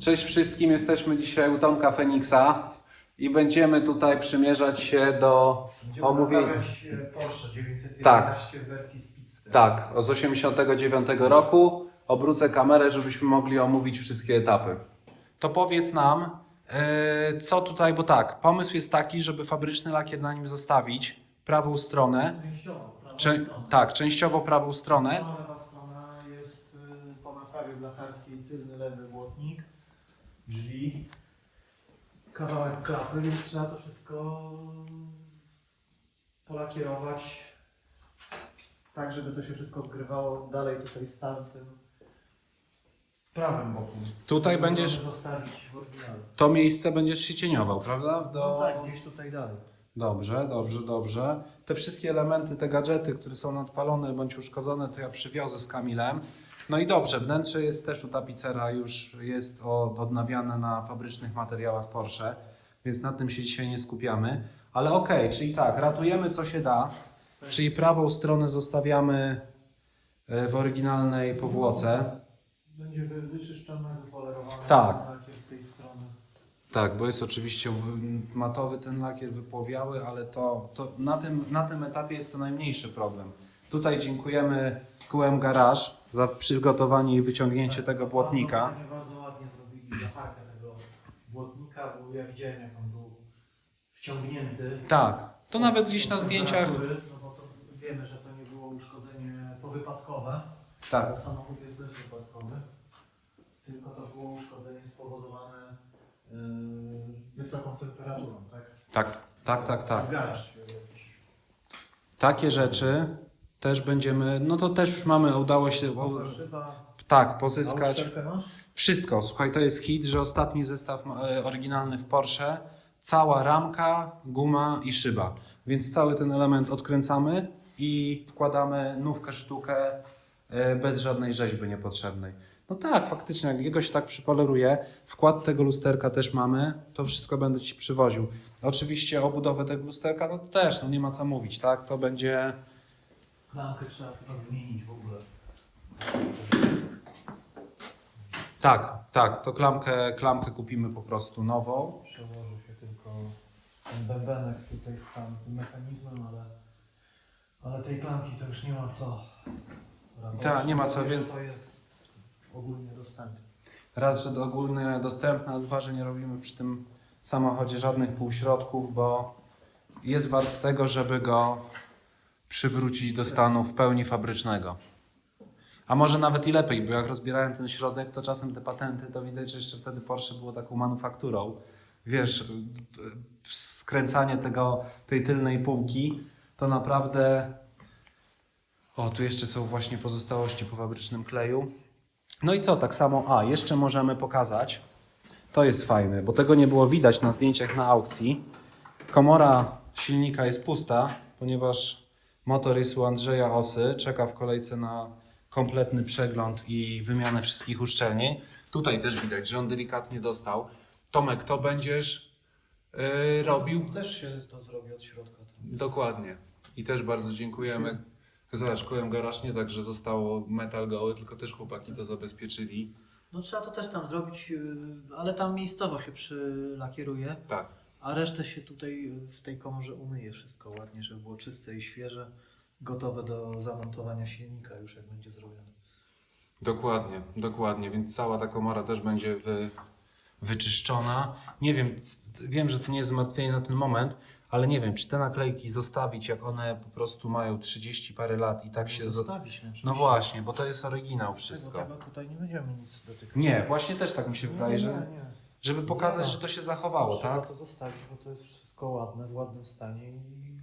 Cześć wszystkim, jesteśmy dzisiaj u Tomka Feniksa i będziemy tutaj przymierzać się do Będziemy omówienia. e, Porsche 911 Tak. w wersji Speedster. Tak, z 89 roku. Obrócę kamerę, żebyśmy mogli omówić wszystkie etapy. To powiedz nam, yy, co tutaj, bo tak, pomysł jest taki, żeby fabryczny lakier na nim zostawić, prawą stronę, Częściowo, prawa Cze- strona. tak, częściowo prawą stronę. Lewa strona jest y, po naprawie blacharskiej tylny lewy błotnik, drzwi, kawałek klapy, więc trzeba to wszystko polakierować tak, żeby to się wszystko zgrywało dalej tutaj z całym tym prawym boku. Tutaj Żeby będziesz- zostawić w oryginale. To miejsce będziesz się cieniował, prawda? No Do... tak, gdzieś tutaj dalej. Dobrze, dobrze, dobrze. Te wszystkie elementy, te gadżety, które są nadpalone bądź uszkodzone, to ja przywiozę z Kamilem. No i dobrze, wnętrze jest też u tapicera, już jest od, odnawiane na fabrycznych materiałach Porsche, więc na tym się dzisiaj nie skupiamy. Ale okej, czyli tak, ratujemy co się da, czyli prawą stronę zostawiamy e, w oryginalnej powłoce. Będzie wy- wyczyszczone, wypolerowane Tak. lakier z tej strony. Tak, bo jest oczywiście matowy ten lakier wypłowiały, ale to, to na, tym, na tym etapie jest to najmniejszy problem. Tutaj dziękujemy QM Garage za przygotowanie i wyciągnięcie tego błotnika. Bardzo, bardzo ładnie zrobili zacharkę tego błotnika, bo ja widziałem jak on był wciągnięty. Tak, to nawet gdzieś na zdjęciach. No bo to wiemy, że to nie było uszkodzenie powypadkowe. Tak, bo Samochód jest bezwypadkowy. Tylko to było uszkodzenie spowodowane yy, wysoką temperaturą, tak? tak, tak, tak, tak. Jakiś. Takie rzeczy też będziemy, no to też już mamy, udało się, tak, pozyskać. Wszystko, słuchaj, to jest hit, że ostatni zestaw e, oryginalny w Porsche, cała ramka, guma i szyba. Więc cały ten element odkręcamy i wkładamy nówkę sztukę e, bez żadnej rzeźby niepotrzebnej. No tak, faktycznie, jak jego się tak przypoleruje, wkład tego lusterka też mamy, to wszystko będę Ci przywoził. Oczywiście obudowę tego lusterka, no też, no nie ma co mówić, tak? To będzie... Klamkę trzeba chyba wymienić w ogóle. Tak, tak, to klamkę, klamkę kupimy po prostu nową. Przełożył się tylko ten bębenek tutaj z tam tym mechanizmem, ale, ale tej klamki to już nie ma co. robić. Tak, nie ma co, więc- To jest ogólnie dostępne. Raz, że to ogólnie dostępne, a dwa, że nie robimy przy tym samochodzie żadnych półśrodków, bo jest wart tego, żeby go przywrócić do stanu w pełni fabrycznego. A może nawet i lepiej, bo jak rozbierałem ten środek, to czasem te patenty, to widać, że jeszcze wtedy Porsche było taką manufakturą. Wiesz, y, skręcanie tego, tej tylnej półki, to naprawdę... O, tu jeszcze są właśnie pozostałości po fabrycznym kleju. No i co, tak samo, a jeszcze możemy pokazać, to jest fajne, bo tego nie było widać na zdjęciach na aukcji. Komora silnika jest pusta, ponieważ motor jest u Andrzeja Osy, czeka w kolejce na kompletny przegląd i wymianę wszystkich uszczelnień. Tutaj też widać, że on delikatnie dostał. Tomek, to będziesz yy, robił? Też się to zrobi od środka. Dokładnie. I też bardzo dziękujemy. Zobacz, kołem garaż nie tak, że zostało metal goły, tylko też chłopaki to zabezpieczyli. No trzeba to też tam zrobić, yy, ale tam miejscowo się przylakieruje, Tak. A resztę się tutaj w tej komorze umyje wszystko ładnie, żeby było czyste i świeże, gotowe do zamontowania silnika już jak będzie zrobione. Dokładnie, dokładnie, więc cała ta komora też będzie wy, wyczyszczona. Nie wiem, wiem, że to nie jest zmartwienie na ten moment, ale nie wiem, czy te naklejki zostawić, jak one po prostu mają 30 parę lat i tak się... zo- zostawić na No właśnie, bo to jest oryginał wszystko. Tego tutaj nie będziemy nic dotykać. Nie, właśnie też tak mi się wydaje, nie, że nie, nie. Żeby pokazać, że to się zachowało, tak? to zostawić, bo to jest wszystko ładne, w ładnym stanie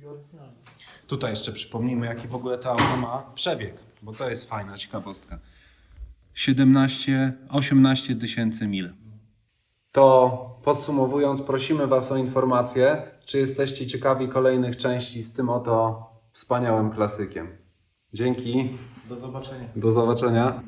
i oryginalne. Tutaj jeszcze przypomnijmy, jaki w ogóle to auto ma przebieg, bo to jest fajna ciekawostka. 17-18 tysięcy mil. To podsumowując, prosimy Was o informację, czy jesteście ciekawi kolejnych części z tym oto wspaniałym klasykiem. Dzięki, Do zobaczenia. do zobaczenia.